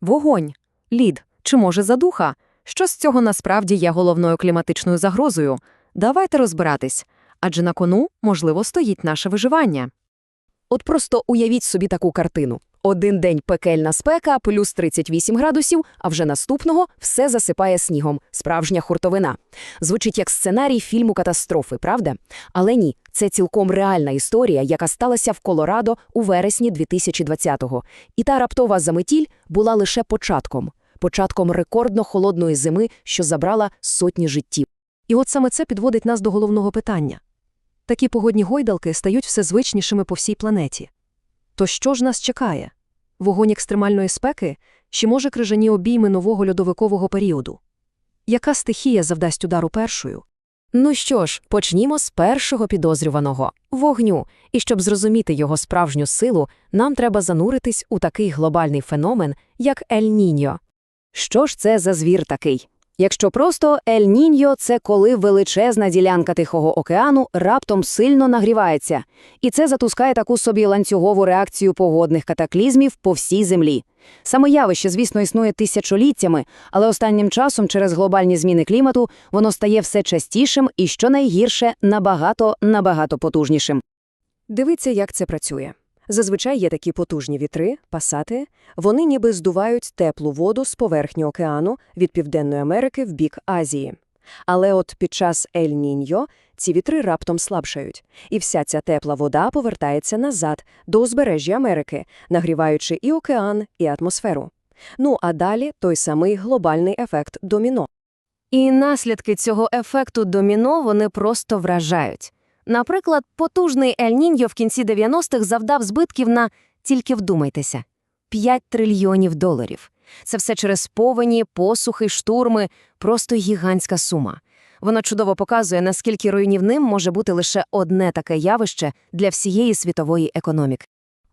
Вогонь, лід чи може задуха? Що з цього насправді є головною кліматичною загрозою? Давайте розбиратись. Адже на кону, можливо, стоїть наше виживання. От просто уявіть собі таку картину. Один день пекельна спека, плюс 38 градусів, а вже наступного все засипає снігом. Справжня хуртовина. Звучить як сценарій фільму катастрофи, правда? Але ні, це цілком реальна історія, яка сталася в Колорадо у вересні 2020-го. І та раптова заметіль була лише початком. Початком рекордно холодної зими, що забрала сотні життів. І от саме це підводить нас до головного питання. Такі погодні гойдалки стають все звичнішими по всій планеті. То що ж нас чекає? Вогонь екстремальної спеки чи, може, крижані обійми нового льодовикового періоду? Яка стихія завдасть удару першою? Ну що ж, почнімо з першого підозрюваного – вогню. І щоб зрозуміти його справжню силу, нам треба зануритись у такий глобальний феномен, як Ель-Ніньо. Що ж це за звір такий? Якщо просто Ель-Ніньо – це коли величезна ділянка Тихого океану раптом сильно нагрівається, і це затускає таку собі ланцюгову реакцію погодних катаклізмів по всій землі. Саме явище, звісно, існує тисячоліттями, але останнім часом через глобальні зміни клімату воно стає все частішим і, що найгірше, набагато-набагато потужнішим. Дивіться, як це працює. Зазвичай є такі потужні вітри, пасати, вони ніби здувають теплу воду з поверхні океану від Південної Америки в бік Азії. Але от під час Ель-Ніньо ці вітри раптом слабшають, і вся ця тепла вода повертається назад до узбережжя Америки, нагріваючи і океан, і атмосферу. Ну а далі той самий глобальний ефект доміно. І наслідки цього ефекту доміно вони просто вражають. Наприклад, потужний Ель-Ніньо в кінці 90-х завдав збитків на, тільки вдумайтеся, 5 трильйонів доларів. Це все через повені, посухи, штурми, просто гігантська сума. Вона чудово показує, наскільки руйнівним може бути лише одне таке явище для всієї світової економіки.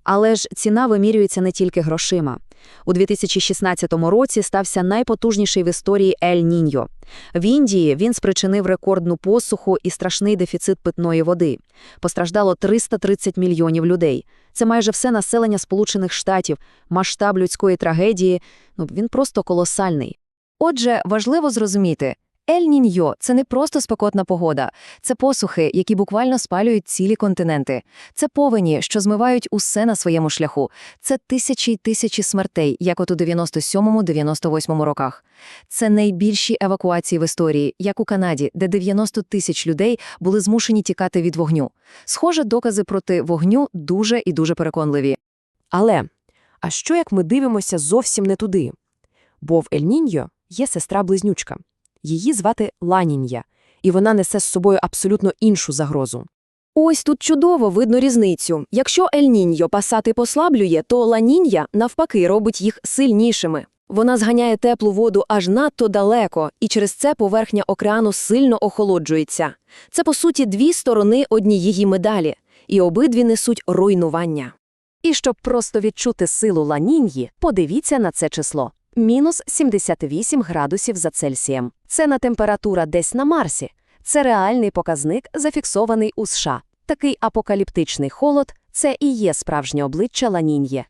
Але ж ціна вимірюється не тільки грошима. У 2016 році стався найпотужніший в історії Ель-Ніньо. В Індії він спричинив рекордну посуху і страшний дефіцит питної води. Постраждало 330 мільйонів людей. Це майже все населення Сполучених Штатів. Масштаб людської трагедії ну, він просто колосальний. Отже, важливо зрозуміти, Ель-Ніньо – це не просто спекотна погода, це посухи, які буквально спалюють цілі континенти. Це повені, що змивають усе на своєму шляху. Це тисячі й тисячі смертей, як от у 97-98 роках. Це найбільші евакуації в історії, як у Канаді, де 90 тисяч людей були змушені тікати від вогню. Схоже, докази проти вогню дуже і дуже переконливі. Але, а що як ми дивимося зовсім не туди? Бо в Ель-Ніньо є сестра-близнючка. Її звати Ланінья, і вона несе з собою абсолютно іншу загрозу. Ось тут чудово видно різницю. Якщо Ель-Ніньо пасати послаблює, то Ла-Нінья, навпаки, робить їх сильнішими. Вона зганяє теплу воду аж надто далеко, і через це поверхня океану сильно охолоджується. Це, по суті, дві сторони однієї медалі, і обидві несуть руйнування. І щоб просто відчути силу Ла-Ніньї, подивіться на це число. Мінус 78 градусів за Цельсієм. Це не температура десь на Марсі. Це реальний показник, зафіксований у США. Такий апокаліптичний холод – це і є справжнє обличчя Ланіньє.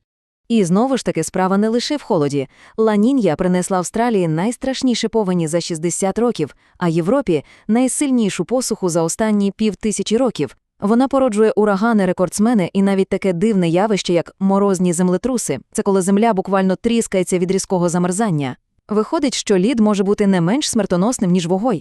І знову ж таки справа не лише в холоді. Ла-Нінья принесла Австралії найстрашніші повені за 60 років, а Європі – найсильнішу посуху за останні півтисячі років. Вона породжує урагани, рекордсмени і навіть таке дивне явище, як морозні землетруси. Це коли земля буквально тріскається від різкого замерзання. Виходить, що лід може бути не менш смертоносним, ніж вогонь.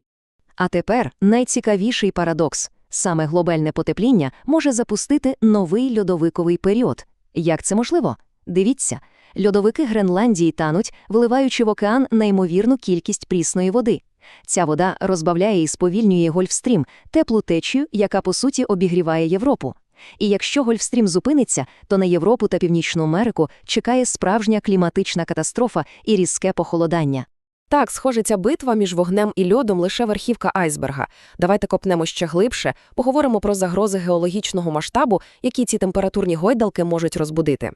А тепер найцікавіший парадокс. Саме глобальне потепління може запустити новий льодовиковий період. Як це можливо? Дивіться, льодовики Гренландії тануть, виливаючи в океан неймовірну кількість прісної води. Ця вода розбавляє і сповільнює Гольфстрім, теплу течію, яка по суті обігріває Європу. І якщо Гольфстрім зупиниться, то на Європу та Північну Америку чекає справжня кліматична катастрофа і різке похолодання. Так, схоже, ця битва між вогнем і льодом лише верхівка айсберга. Давайте копнемо ще глибше, поговоримо про загрози геологічного масштабу, які ці температурні гойдалки можуть розбудити.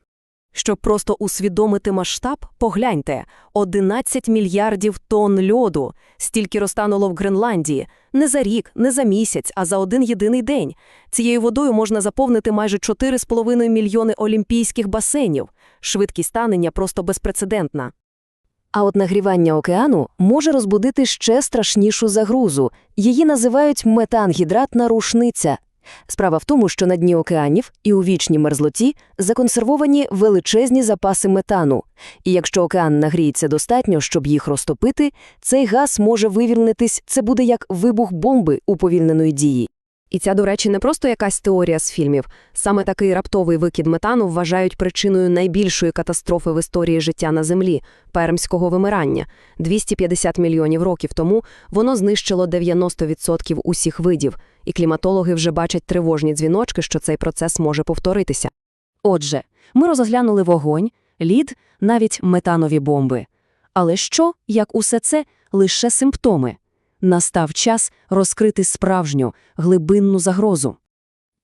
Щоб просто усвідомити масштаб, погляньте 11 мільярдів тонн льоду. Стільки розтануло в Гренландії. Не за рік, не за місяць, а за один єдиний день. Цією водою можна заповнити майже 4,5 мільйони олімпійських басейнів. Швидкість танення просто безпрецедентна. А от нагрівання океану може розбудити ще страшнішу загрозу. Її називають метангідратна рушниця. Справа в тому, що на дні океанів і у вічній мерзлоті законсервовані величезні запаси метану. І якщо океан нагріється достатньо, щоб їх розтопити, цей газ може вивільнитись, це буде як вибух бомби уповільненої дії. І ця, до речі, не просто якась теорія з фільмів. Саме такий раптовий викид метану вважають причиною найбільшої катастрофи в історії життя на Землі – пермського вимирання. 250 мільйонів років тому воно знищило 90% усіх видів, і кліматологи вже бачать тривожні дзвіночки, що цей процес може повторитися. Отже, ми розглянули вогонь, лід, навіть метанові бомби. Але що, як усе це, лише симптоми? Настав час розкрити справжню, глибинну загрозу.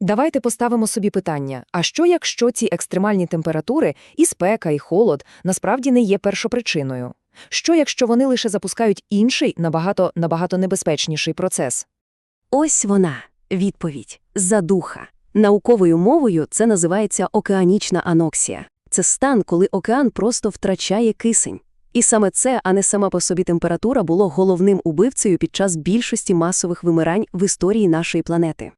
Давайте поставимо собі питання, а що якщо ці екстремальні температури, і спека, і холод, насправді не є першопричиною? Що якщо вони лише запускають інший, набагато, набагато небезпечніший процес? Ось вона, відповідь. Задуха. Науковою мовою це називається океанічна аноксія. Це стан, коли океан просто втрачає кисень. І саме це, а не сама по собі температура, було головним убивцею під час більшості масових вимирань в історії нашої планети.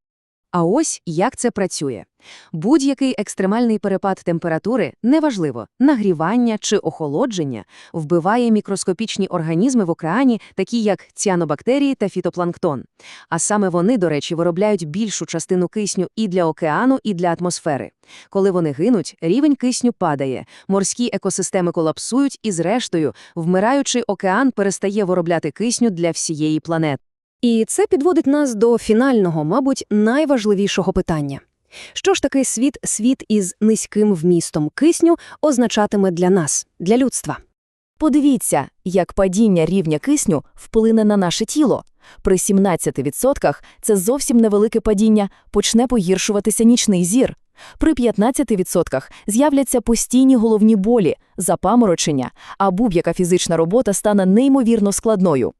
А ось як це працює. Будь-який екстремальний перепад температури, неважливо, нагрівання чи охолодження, вбиває мікроскопічні організми в океані, такі як ціанобактерії та фітопланктон. А саме вони, до речі, виробляють більшу частину кисню і для океану, і для атмосфери. Коли вони гинуть, рівень кисню падає, морські екосистеми колапсують і, зрештою, вмираючий океан перестає виробляти кисню для всієї планети. І це підводить нас до фінального, мабуть, найважливішого питання. Що ж таки світ, світ із низьким вмістом кисню означатиме для нас, для людства? Подивіться, як падіння рівня кисню вплине на наше тіло. При 17% це зовсім невелике падіння, почне погіршуватися нічний зір. При 15% з'являться постійні головні болі, запаморочення, а будь-яка фізична робота стане неймовірно складною.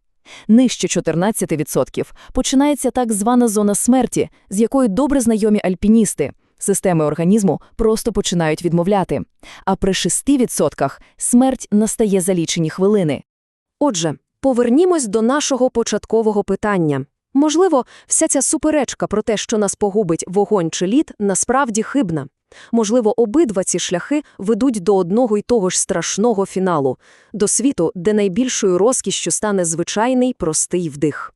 Нижче 14% починається так звана зона смерті, з якою добре знайомі альпіністи. Системи організму просто починають відмовляти. А при 6% смерть настає за лічені хвилини. Отже, повернімось до нашого початкового питання. Можливо, вся ця суперечка про те, що нас погубить вогонь чи лід, насправді хибна. Можливо, обидва ці шляхи ведуть до одного й того ж страшного фіналу – до світу, де найбільшою розкішшю стане звичайний простий вдих.